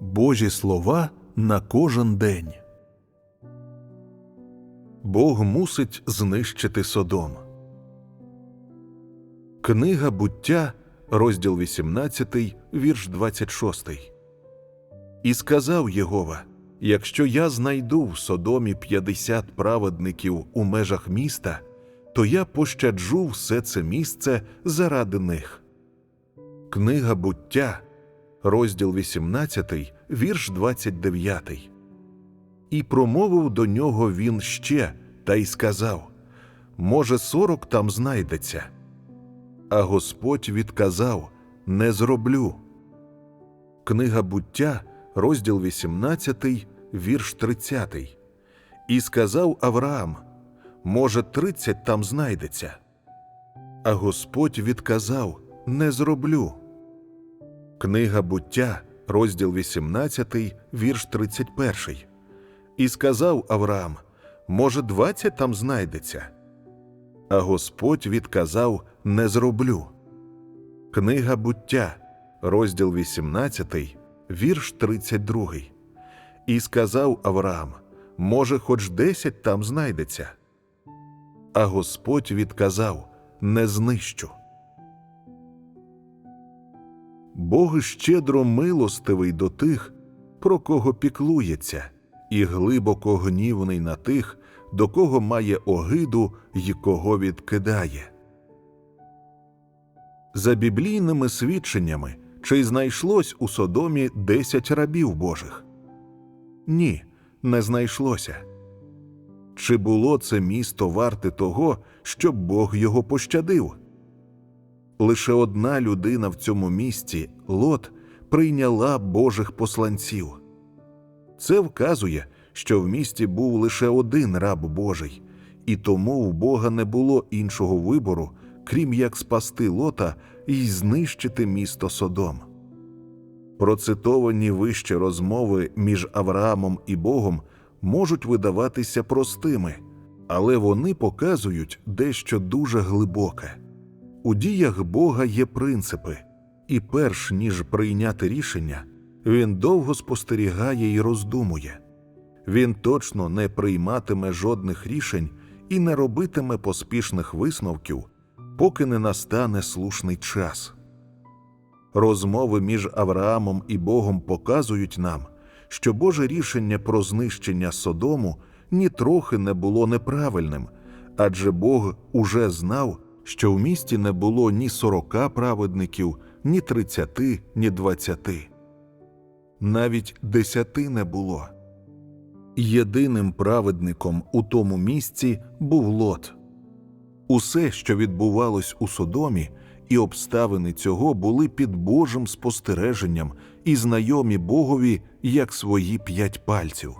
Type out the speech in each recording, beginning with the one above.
Божі слова на кожен день. Бог мусить знищити Содом. Книга буття, розділ 18, вірш 26. І сказав Єгова: Якщо я знайду в Содомі 50 праведників у межах міста, то я пощаджу все це місце заради них. Книга буття, розділ 18, вірш 29. І промовив до нього він ще та й сказав: Може, сорок там знайдеться. А Господь відказав: Не зроблю. Книга буття, розділ 18, вірш 30. І сказав Авраам: Може, тридцять там знайдеться. А Господь відказав: Не зроблю. Книга буття, розділ 18, вірш 31. І сказав Авраам: Може, двадцять там знайдеться. А Господь відказав: Не зроблю. Книга буття, розділ 18, вірш 32. І сказав Авраам: Може, хоч десять там знайдеться. А Господь відказав: Не знищу. Бог щедро милостивий до тих, про кого піклується, і глибоко гнівний на тих, до кого має огиду й кого відкидає. За біблійними свідченнями, чи знайшлось у Содомі десять рабів Божих? Ні, не знайшлося. Чи було це місто варте того, щоб Бог його пощадив? Лише одна людина в цьому місті, Лот, прийняла Божих посланців. Це вказує, що в місті був лише один раб Божий, і тому у Бога не було іншого вибору, крім як спасти Лота і знищити місто Содом. Процитовані вище розмови між Авраамом і Богом можуть видаватися простими, але вони показують дещо дуже глибоке. У діях Бога є принципи, і перш ніж прийняти рішення, він довго спостерігає і роздумує. Він точно не прийматиме жодних рішень і не робитиме поспішних висновків, поки не настане слушний час. Розмови між Авраамом і Богом показують нам, що Боже рішення про знищення Содому нітрохи не було неправильним, адже Бог уже знав, що в місті не було ні сорока праведників, ні тридцяти, ні двадцяти. Навіть десяти не було. Єдиним праведником у тому місці був Лот. Усе, що відбувалось у Содомі, і обставини цього були під Божим спостереженням і знайомі Богові як свої п'ять пальців.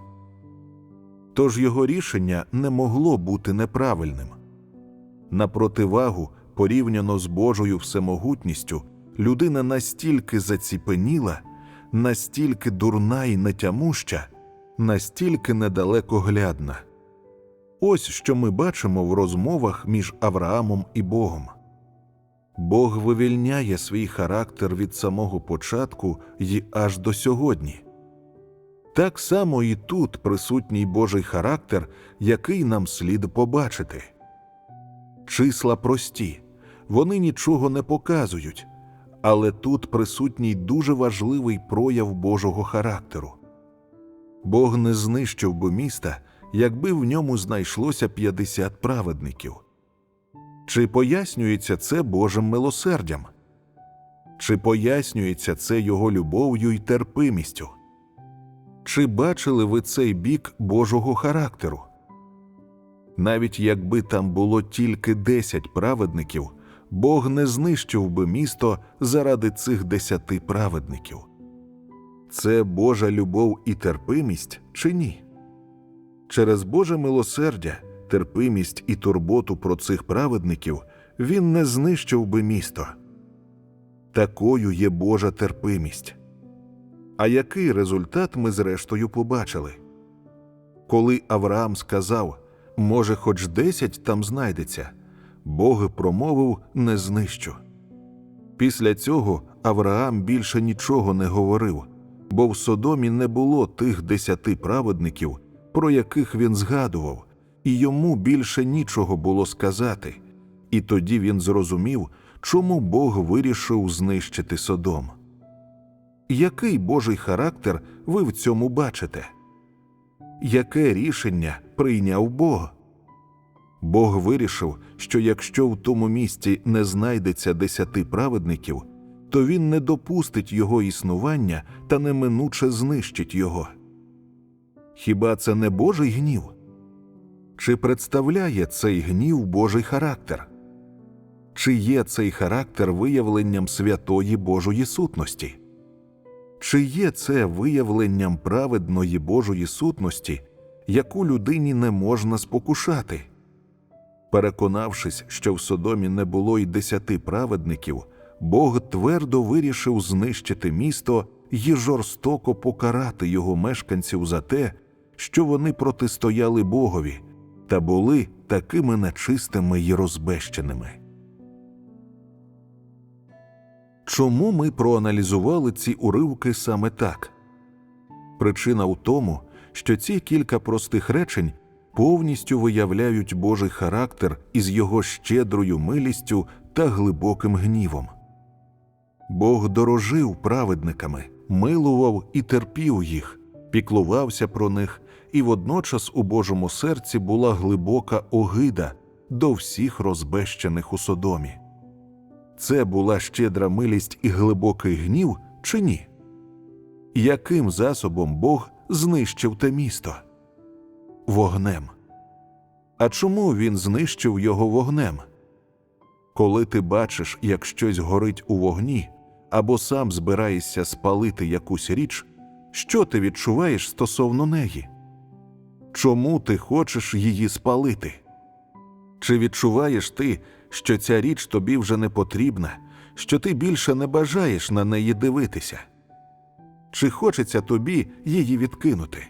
Тож його рішення не могло бути неправильним. На противагу, порівняно з Божою всемогутністю, людина настільки заціпеніла, настільки дурна і нетямуща, настільки недалекоглядна. Ось що ми бачимо в розмовах між Авраамом і Богом. Бог вивільняє свій характер від самого початку й аж до сьогодні. Так само і тут присутній Божий характер, який нам слід побачити. Числа прості, вони нічого не показують, але тут присутній дуже важливий прояв Божого характеру. Бог не знищив би міста, якби в ньому знайшлося 50 праведників. Чи пояснюється це Божим милосердям? Чи пояснюється це Його любов'ю й терпимістю? Чи бачили ви цей бік Божого характеру? Навіть якби там було тільки десять праведників, Бог не знищив би місто заради цих десяти праведників. Це Божа любов і терпимість чи ні? Через Боже милосердя, терпимість і турботу про цих праведників він не знищив би місто. Такою є Божа терпимість. А який результат ми зрештою побачили? Коли Авраам сказав, може, хоч десять там знайдеться, Бог промовив не знищу. Після цього Авраам більше нічого не говорив, бо в Содомі не було тих десяти праведників, про яких він згадував, і йому більше нічого було сказати. І тоді він зрозумів, чому Бог вирішив знищити Содом. Який Божий характер ви в цьому бачите? Яке рішення прийняв Бог? Бог вирішив, що якщо в тому місці не знайдеться десяти праведників, то він не допустить його існування та неминуче знищить його. Хіба це не Божий гнів? Чи представляє цей гнів Божий характер? Чи є цей характер виявленням святої Божої сутності? Чи є це виявленням праведної Божої сутності, яку людині не можна спокушати? Переконавшись, що в Содомі не було й десяти праведників, Бог твердо вирішив знищити місто і жорстоко покарати його мешканців за те, що вони протистояли Богові та були такими нечистими й розбещеними. Чому ми проаналізували ці уривки саме так? Причина у тому, що ці кілька простих речень повністю виявляють Божий характер із його щедрою милістю та глибоким гнівом. Бог дорожив праведниками, милував і терпів їх, піклувався про них, і водночас у Божому серці була глибока огида до всіх розбещених у Содомі. Це була щедра милість і глибокий гнів чи ні? Яким засобом Бог знищив те місто? Вогнем. А чому він знищив його вогнем? Коли ти бачиш, як щось горить у вогні, або сам збираєшся спалити якусь річ, що ти відчуваєш стосовно неї? Чому ти хочеш її спалити? Чи відчуваєш ти, що ця річ тобі вже не потрібна, що ти більше не бажаєш на неї дивитися? Чи хочеться тобі її відкинути?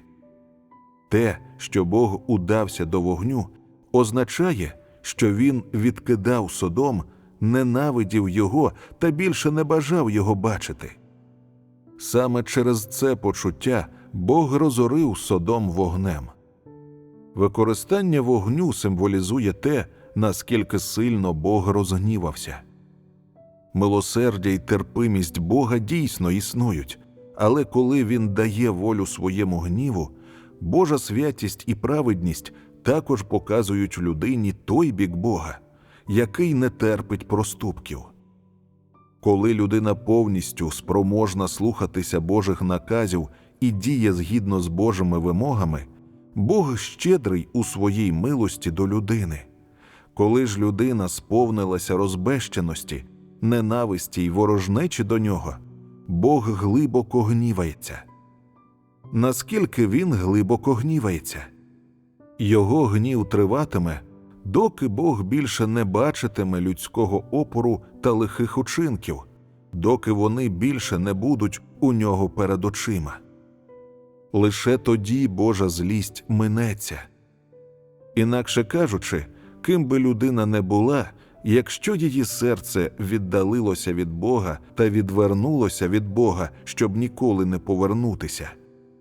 Те, що Бог удався до вогню, означає, що він відкидав Содом, ненавидів його та більше не бажав його бачити. Саме через це почуття Бог розорив Содом вогнем. Використання вогню символізує те, наскільки сильно Бог розгнівався. Милосердя й терпимість Бога дійсно існують, але коли Він дає волю своєму гніву, Божа святість і праведність також показують людині той бік Бога, який не терпить проступків. Коли людина повністю спроможна слухатися Божих наказів і діє згідно з Божими вимогами, Бог щедрий у своїй милості до людини. Коли ж людина сповнилася розбещеності, ненависті й ворожнечі до нього, Бог глибоко гнівається. Наскільки він глибоко гнівається? Його гнів триватиме, доки Бог більше не бачитиме людського опору та лихих учинків, доки вони більше не будуть у нього перед очима. Лише тоді Божа злість минеться. Інакше кажучи, ким би людина не була, якщо її серце віддалилося від Бога та відвернулося від Бога, щоб ніколи не повернутися,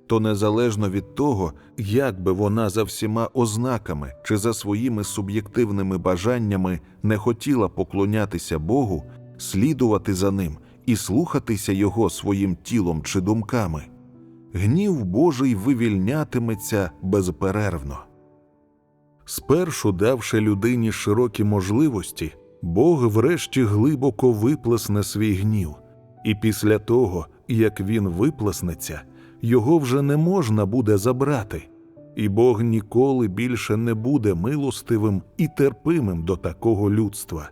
то незалежно від того, як би вона за всіма ознаками чи за своїми суб'єктивними бажаннями не хотіла поклонятися Богу, слідувати за ним і слухатися Його своїм тілом чи думками, гнів Божий вивільнятиметься безперервно. Спершу давши людині широкі можливості, Бог врешті глибоко виплесне свій гнів, і після того, як він виплеснеться, його вже не можна буде забрати, і Бог ніколи більше не буде милостивим і терпимим до такого людства.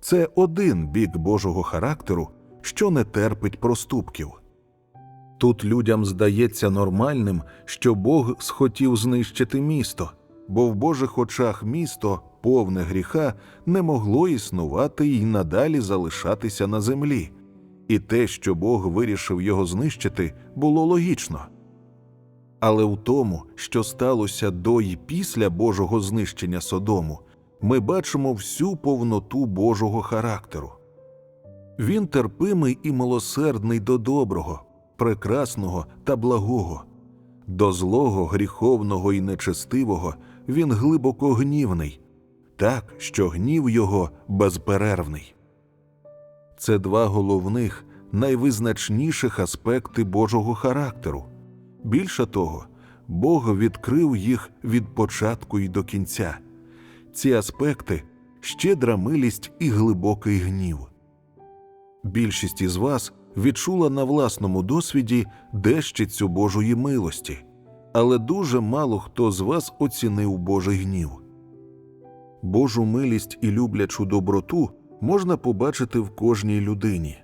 Це один бік Божого характеру, що не терпить проступків. Тут людям здається нормальним, що Бог схотів знищити місто, бо в Божих очах місто, повне гріха, не могло існувати і надалі залишатися на землі, і те, що Бог вирішив його знищити, було логічно. Але в тому, що сталося до і після Божого знищення Содому, ми бачимо всю повноту Божого характеру. Він терпимий і милосердний до доброго, прекрасного та благого. До злого, гріховного і нечестивого він глибоко гнівний, так, що гнів його безперервний. Це два головних, найвизначніших аспекти Божого характеру. Більше того, Бог відкрив їх від початку і до кінця. Ці аспекти щедра милість і глибокий гнів. Більшість із вас відчула на власному досвіді дещицю Божої милості, але дуже мало хто з вас оцінив Божий гнів. Божу милість і люблячу доброту можна побачити в кожній людині.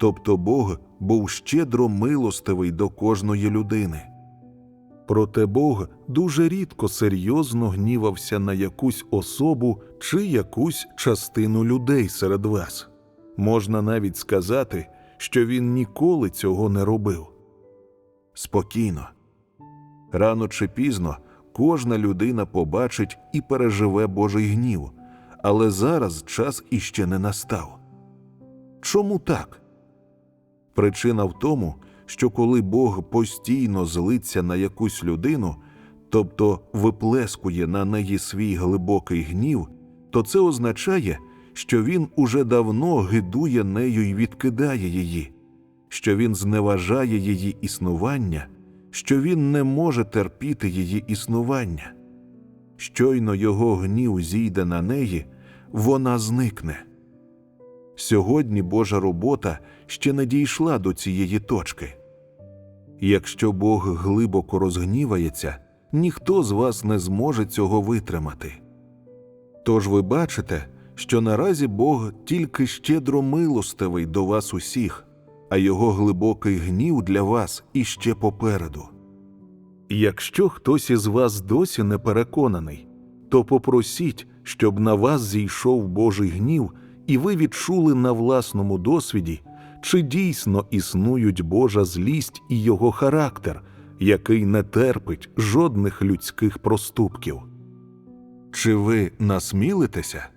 Тобто Бог був щедро милостивий до кожної людини. Проте Бог дуже рідко серйозно гнівався на якусь особу чи якусь частину людей серед вас. Можна навіть сказати, що він ніколи цього не робив. Спокійно. Рано чи пізно кожна людина побачить і переживе Божий гнів, але зараз час іще не настав. Чому так? Причина в тому, що коли Бог постійно злиться на якусь людину, тобто виплескує на неї свій глибокий гнів, то це означає, що він уже давно гидує нею і відкидає її, що він зневажає її існування, що він не може терпіти її існування. Щойно його гнів зійде на неї, вона зникне. Сьогодні Божа робота ще не дійшла до цієї точки. Якщо Бог глибоко розгнівається, ніхто з вас не зможе цього витримати. Тож ви бачите, що наразі Бог тільки щедро милостивий до вас усіх, а його глибокий гнів для вас іще попереду. Якщо хтось із вас досі не переконаний, то попросіть, щоб на вас зійшов Божий гнів, і ви відчули на власному досвіді, чи дійсно існують Божа злість і його характер, який не терпить жодних людських проступків. Чи ви насмілитеся?